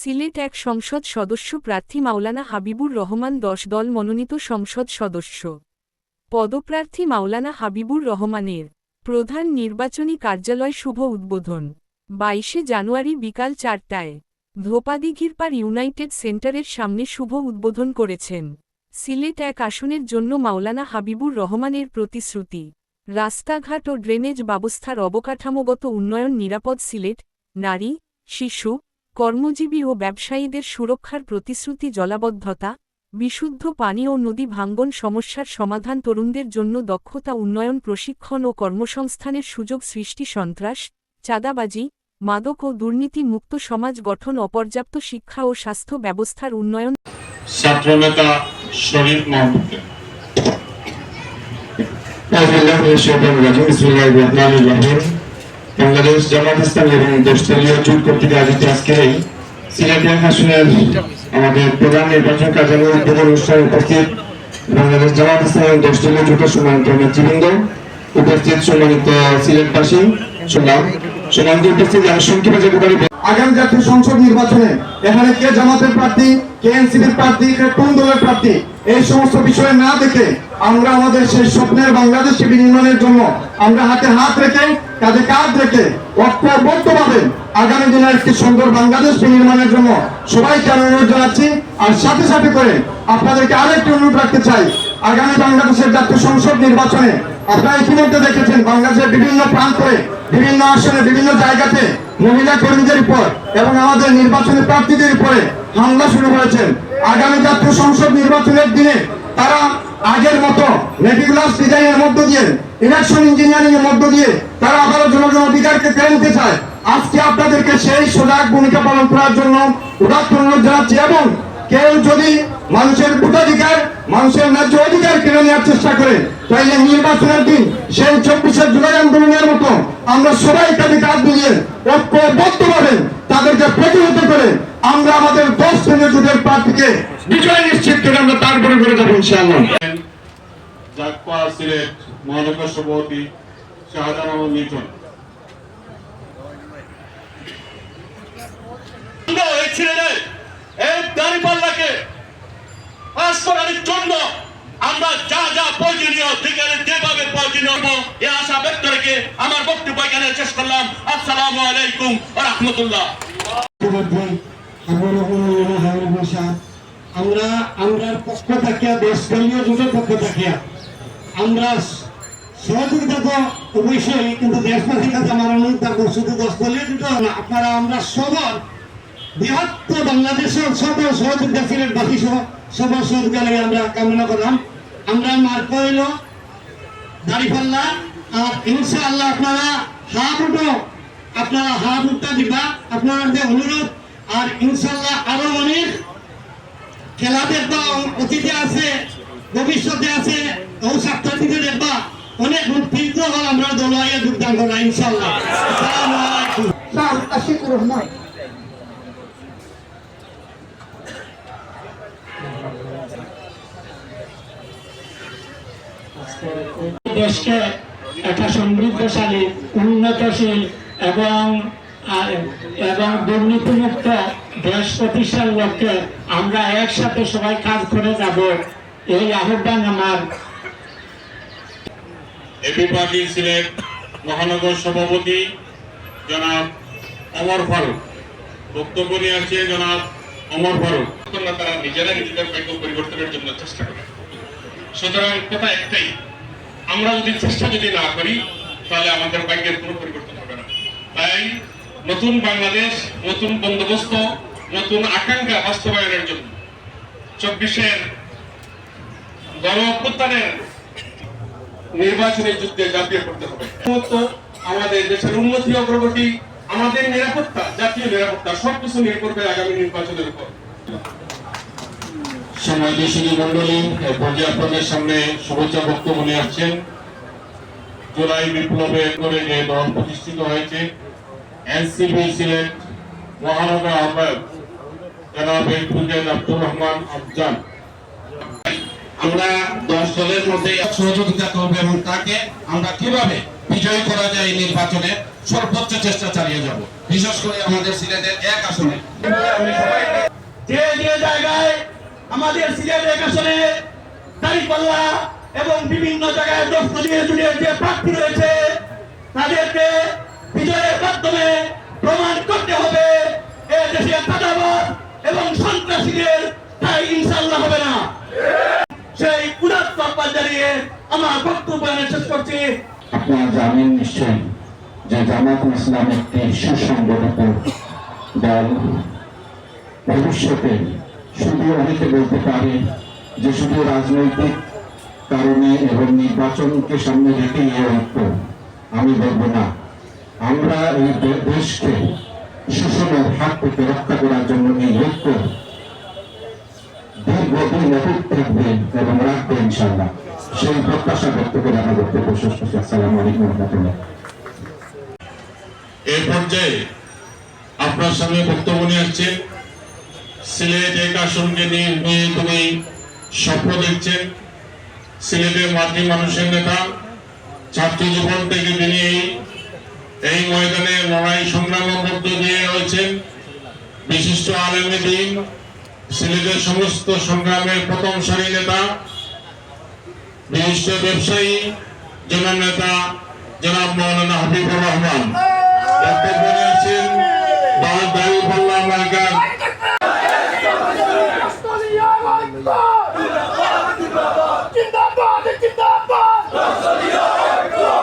সিলেট এক সংসদ সদস্য প্রার্থী মাওলানা হাবিবুর রহমান দশ দল মনোনীত সংসদ সদস্য। পদপ্রার্থী মাওলানা হাবিবুর রহমানের প্রধান নির্বাচনী কার্যালয় শুভ উদ্বোধন। বাইশে জানুয়ারি বিকাল চারটায় ধোপাদিঘিরপার ইউনাইটেড সেন্টারের সামনে শুভ উদ্বোধন করেছেন। সিলেট এক আসনের জন্য মাওলানা হাবিবুর রহমানের প্রতিশ্রুতি। রাস্তাঘাট ও ড্রেনেজ ব্যবস্থার অবকাঠামোগত উন্নয়ন নিরাপদ সিলেট, নারী, শিশু কর্মজীবী ও ব্যবসায়ীদের সুরক্ষার প্রতিশ্রুতি জলাবদ্ধতা, বিশুদ্ধ পানি ও নদী ভাঙ্গন সমস্যার সমাধান তরুণদের জন্য দক্ষতা উন্নয়ন প্রশিক্ষণ ও কর্মসংস্থানের সুযোগ সৃষ্টি সন্ত্রাস, চাঁদাবাজি, মাদক ও দুর্নীতি মুক্ত সমাজ গঠন অপর্যাপ্ত শিক্ষা ও স্বাস্থ্য ব্যবস্থার উন্নয়ন। বাংলাদেশ জামাত ইসলামী এবং দোস্তলীয় জোট কর্তৃক আয়োজিত আজকের এই সিলেটের আসনের আমাদের প্রধান নির্বাচন কার্যালয় উদ্বোধন অনুষ্ঠানে উপস্থিত বাংলাদেশ জামাত ইসলামী এবং দোস্তলীয় জোটের সম্মানিত নেতৃবৃন্দ, উপস্থিত সম্মানিত সিলেটবাসী শুনলাম সম্মানিত উপস্থিত আমি সংক্ষেপে যেতে পারি। আগামী জাতীয় সংসদ নির্বাচনে এখানে কে জামাতের প্রার্থী, কে এনসিপির প্রার্থী, কে কোন দলের প্রার্থী? এই সমস্ত বিষয় না দেখে আমরা আমাদের সেই স্বপ্নের বাংলাদেশ বিনির্মাণের জন্য আমরা হাতে হাত রেখে, কাঁধে কাঁধ রেখে ঐক্যবদ্ধভাবে আগামী দিনে একটি সুন্দর বাংলাদেশ বিনির্মাণের জন্য সবাইকে আমি অনুরোধ জানাচ্ছি। আর সাথে সাথে করে আপনাদেরকে আরেকটি অনুরোধ রাখতে চাই। আগামী বাংলাদেশের জাতীয় সংসদ নির্বাচনে আপনারা ইতিমধ্যে দেখেছেন বাংলাদেশের বিভিন্ন প্রান্তে বিভিন্ন আসনে, বিভিন্ন জায়গাতে মহিলা কর্মীদের উপর এবং আমাদের নির্বাচনী প্রার্থীদের উপরে হামলা শুরু হয়েছে। আগামী জাতীয় সংসদ নির্বাচনের দিনে তারা আগের মতো মেটিকুলাস ডিজাইনের মধ্য দিয়ে, ইলেকশন ইঞ্জিনিয়ারিং এর মধ্য দিয়ে তারা আবারও জনগণ অধিকারকে কেড়ে নিতে চায়। আজকে আপনাদেরকে সেই সজাগ ভূমিকা পালন করার জন্য অনুরোধ জানাচ্ছি এবং কেউ যদি মানুষের ভোটাধিকার মানুষের ন্যায্য অধিকার কেড়ে নেওয়ার চেষ্টা করে। তাইলে নির্বাচনের দিন সেই চব্বিশে জুলাই আন্দোলনের মতো আমরা সবাই তাদের কাজ মিলিয়ে ঐক্যবদ্ধভাবে তাদেরকে প্রতিহত করে আমরা আমাদের দশ শ্রেণির জোটের প্রার্থীকে বিজয় নিশ্চিত করে আমরা তারপরে করে যাব ইনশাআল্লাহ। জাকপা সিলেট মহানগর সভাপতি শাহজাহান আহমদ মিঠুন ছেলেদের এই দাঁড়িপাল্লাকে পাস জন্য আমরা যা যা প্রয়োজনীয় যেখানে যেভাবে প্রয়োজনীয় এ আশা ব্যক্ত রেখে আমার বক্তব্য এখানে শেষ করলাম। আসসালামু আলাইকুম রহমতুল্লাহ। আমরা আমরা পক্ষ থাকিয়া, দেশ দলীয় জোটের পক্ষ থাকিয়া, আমরা সহযোগিতা তো অবশ্যই, কিন্তু দেশবাসীর কাছে আমার অনুরোধ থাকব শুধু দশ দলীয় জোট আপনারা, আমরা সবার বৃহত্তর বাংলাদেশের সকল সহযোগিতা সিলেটবাসী সহ সবার সহযোগিতা লাগে আমরা কামনা করলাম। আমরা মার্ক হইল দাঁড়িপাল্লা আর ইনশাআল্লাহ আপনারা হা ফুটো আপনারা হা ফুটটা দিবা। আপনাদের অনুরোধ, আর ইনশাআল্লাহ আরও অনেক খেলা দেখবা অতীতে আছে, ভবিষ্যতে আছে ও ছাত্রছাত্রীকে দেখবা। অনেক মুক্তিযুদ্ধ হল, আমরা দলাইয়া যোগদান করা ইনশাআল্লাহ। আসসালামু আলাইকুম। স্যার, আশিকুর রহমান দেশকে একটা সমৃদ্ধশালী উন্নতশীল এবং এবং দুর্নীতিমুক্ত দেশ প্রতিষ্ঠার লক্ষ্যে আমরা একসাথে সবাই কাজ করে যাব। এই আহ্বান আমার। এবি পার্টি সিলেট মহানগর সভাপতি জনাব অমর ফারুক। বক্তব্য নিয়ে আসছে জনাব অমর ফারুক। না তারা নিজেরা নিজেদের ভাগ্য পরিবর্তনের জন্য চেষ্টা করে। সুতরাং কথা একটাই আমরা যদি চেষ্টা যদি না করি, তাহলে আমাদের ভাগ্যের কোনো পরিবর্তন হবে না। তাই নতুন বাংলাদেশ, নতুন বন্দোবস্ত, নতুন আকাঙ্ক্ষা বাস্তবায়নের জন্য চব্বিশের গণ অভ্যুত্থানের নির্বাচনী যুদ্ধে ঝাঁপিয়ে পড়তে হবে। আমাদের দেশের উন্নতি, অগ্রগতি, আমাদের নিরাপত্তা, জাতীয় নিরাপত্তা সবকিছু নির্ভর করে আগামী নির্বাচনের উপর। সময় দেশী মন্ডলী এ পর্যায়ে আপনাদের সামনে শুভেচ্ছা বক্তব্য নিয়ে আসছেন। জুলাই বিপ্লবে করে যে দল প্রতিষ্ঠিত হয়েছে। এনসিপি সিলেট মহানগর আহ্বায়ক জনাব ফুজেদ আব্দুর রহমান আফজান আমরা দশ দলের মধ্যে সহযোগিতা করব এবং তাকে আমরা কীভাবে বিজয়ী করা যায় নির্বাচনে সর্বোচ্চ চেষ্টা চালিয়ে যাব। বিশেষ করে আমাদের সিলেটের এক আসনে। আমি সবাই আমাদের সিলেট এক আসনে দাঁড়িপাল্লা এবং বিভিন্ন জায়গায় দস্ত দিয়ে জুড়ে যে প্রার্থী রয়েছে, তাদেরকে বিজয়ের মাধ্যমে প্রমাণ করতে হবে। এ দেশে এবং সন্ত্রাসীদের তাই ইনশাল্লাহ হবে না। সেই আমার বক্তব্য শেষ করছি। আপনারা জানেন নিশ্চয়ই যে জামাত ইসলাম একটি সুসংগঠিত দল ভবিষ্যতে শুধু অনেকে বলতে পারে যে শুধু রাজনৈতিক কারণে এবং নির্বাচনকে সামনে রেখে এই ঐক্য। আমি বলব না। আমরা এই দেশকে শোষণের হাত থেকে রক্ষা করার জন্য এই ঐক্য দীর্ঘদিন অটুট থাকবে এবং রাখবে ইনশাল্লাহ সেই প্রত্যাশা ব্যক্ত করে আমার বক্তব্য শেষ করছি। আলাইকুম রহমতুল্লাহ। এই পর্যায়ে আপনার সামনে বক্তব্য নিয়ে আসছেন সিলেট আসনকে নিয়ে তুমি স্বপ্ন দেখছেন? সিলেটের মাতৃ মানুষের নেতা, ছাত্র জীবন থেকে তিনি এই- ময়দানে লড়াই মধ্য দিয়ে রয়েছেন। বিশিষ্ট আলেমে দিন, সিলেটের সমস্ত সংগ্রামের প্রথম সারি নেতা, বিশিষ্ট ব্যবসায়ী জননেতা জনাব মৌলানা হাবিবুর রহমান। বক্তব্য দাঁড়িপাল্লা মার্কার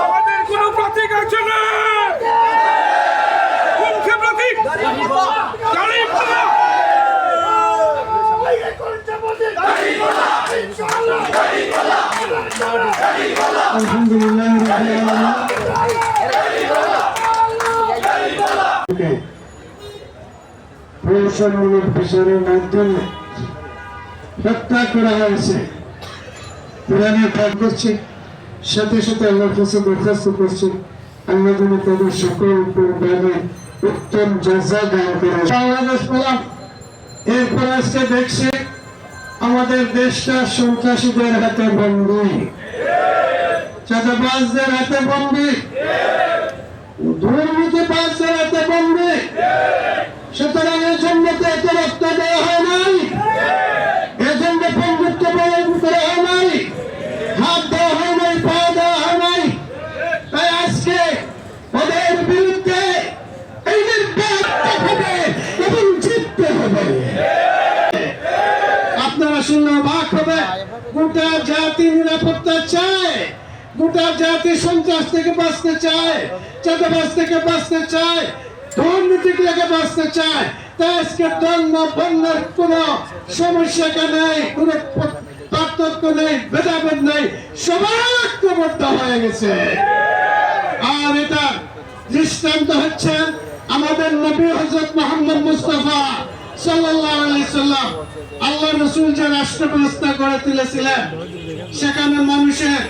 আমাদের কোন প্রতীক আছে না কোনকে প্রতীক দাঁড়িয়ে পড়ো। আলহামদুলিল্লাহ প্রশাসনমূলক মাধ্যমে হত্যা করা হয়েছে কোরআনে করছে সাথে সাথে আল্লাহর কাছে দরখাস্ত করছে আল্লাহ যেন তাদের সকল উত্তম দান করে দেখছি আমাদের দেশটা সন্ত্রাসীদের হাতে বন্দী। চাঁদাবাজদের হাতে বন্দী। দুর্নীতিবাজদের হাতে বন্দী। সুতরাং এর জন্য তো এত রক্ত দেওয়া হয় নাই। এর জন্য বরণ করা হয় নাই। হাত দেওয়া হয় পা দেওয়া নাই। তাই আজকে ওদের বিরুদ্ধে এই নির্বাচন হবে এবং জিততে হবে। আপনারা শুনলে অবাক হবে। গোটা জাতি নিরাপত্তা গোটা জাতি সন্ত্রাস থেকে বাঁচতে চায়, চাঁদাবাজ থেকে বাঁচতে চায় দুর্নীতি থেকে বাঁচতে চায়, তাই আজকে ধর্ম বন্যার কোন সমস্যা নেই, কোন পার্থক্য নেই, ভেদাভেদ নেই, সবাই ঐক্যবদ্ধ হয়ে গেছে। আর এটা দৃষ্টান্ত হচ্ছে আমাদের নবী হজরত মোহাম্মদ মুস্তফা সাল্লাল্লাহু আলাইহি সাল্লাম আল্লাহ রসুল যে রাষ্ট্র ব্যবস্থা গড়ে তুলেছিলেন, সেখানে মানুষের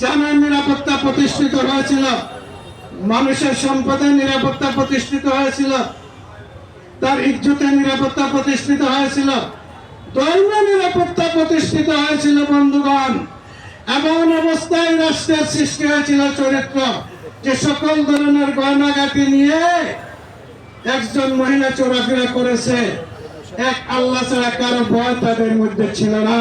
জানের নিরাপত্তা প্রতিষ্ঠিত হয়েছিল। মানুষের সম্পদের নিরাপত্তা প্রতিষ্ঠিত হয়েছিল। তার ইজ্জতের নিরাপত্তা প্রতিষ্ঠিত হয়েছিল। নিরাপত্তা প্রতিষ্ঠিত হয়েছিল, বন্ধুগণ। এমন অবস্থায় রাষ্ট্রের সৃষ্টি হয়েছিল চরিত্র যে সকল ধরনের গয়নাগাটি নিয়ে একজন মহিলা চোরাফেরা করেছে। এক আল্লাহ ছাড়া কারও ভয় তাদের মধ্যে ছিল না।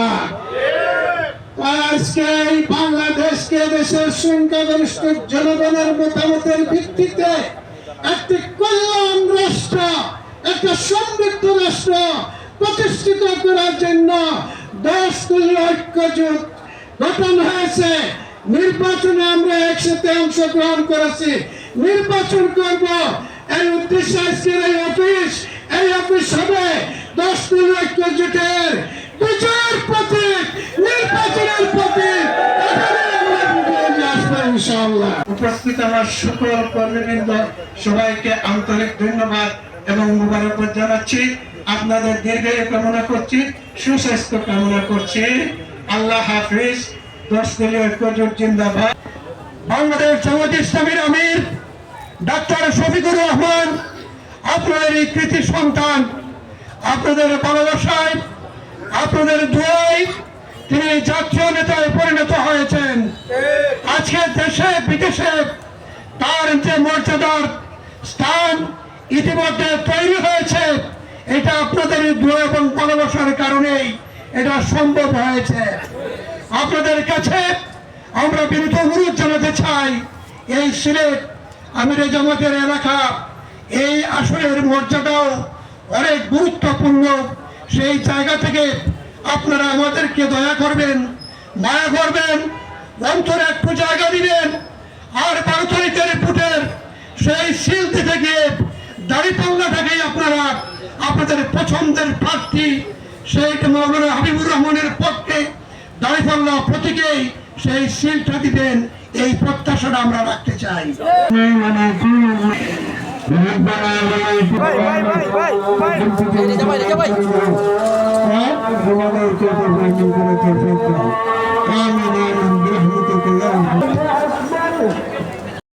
আজকে এই বাংলাদেশকে দেশের সংখ্যাগরিষ্ঠ জনগণের মতামতের ভিত্তিতে একটি কল্যাণ রাষ্ট্র, একটা সমৃদ্ধ রাষ্ট্র প্রতিষ্ঠিত করার জন্য দেশগুলির ঐক্যজোট গঠন হয়েছে। নির্বাচনে আমরা একসাথে অংশগ্রহণ করেছি। নির্বাচন করব। এই উদ্দেশ্যে আজকের এই অফিস এই অফিস হবে দশ দিন ঐক্য জোটের বিজয়ের প্রতীক নির্বাচনের প্রতীক এখানে আমরা বিজয় নিয়ে আসব ইনশাআল্লাহ। উপস্থিত আমার সকল কর্মীবৃন্দ সবাইকে আন্তরিক ধন্যবাদ এবং মুবারকবাদ জানাচ্ছি। আপনাদের দীর্ঘায়ু কামনা করছি সুস্বাস্থ্য কামনা করছি। আল্লাহ হাফিজ দশ দলীয় ঐক্যজোট জিন্দাবাদ। বাংলাদেশ জামাত ইসলামীর আমির ডাক্তার শফিকুর রহমান আপনাদের এই কৃতি সন্তান আপনাদের ভালোবাসায় আপনাদের দোয়াই তিনি জাতীয় নেতায় পরিণত হয়েছেন। আজকে দেশে, বিদেশে তার যে মর্যাদার স্থান ইতিমধ্যে তৈরি হয়েছে, এটা আপনাদের এই এবং ভালোবাসার কারণেই এটা সম্ভব হয়েছে। আপনাদের কাছে আমরা বিনীত অনুরোধ জানাতে চাই, এই সিলেট, আমির জামাতের এলাকা, এই আসনের মর্যাদাও অনেক গুরুত্বপূর্ণ। সেই জায়গা থেকে আপনারা আমাদেরকে দয়া করবেন মায়া করবেন অন্তরে একটু জায়গা দিবেন আর বারো তারিখের ভোটের সেই সিলতে থেকে দাড়িপাল্লা থেকেই আপনারা আপনাদের পছন্দের প্রার্থী সেই মৌলানা হাবিবুর রহমানের পক্ষে দাড়িপাল্লা প্রতীকেই সেই সিলটা দিবেন এই প্রত্যাশাটা আমরা রাখতে চাই আমিন আমিন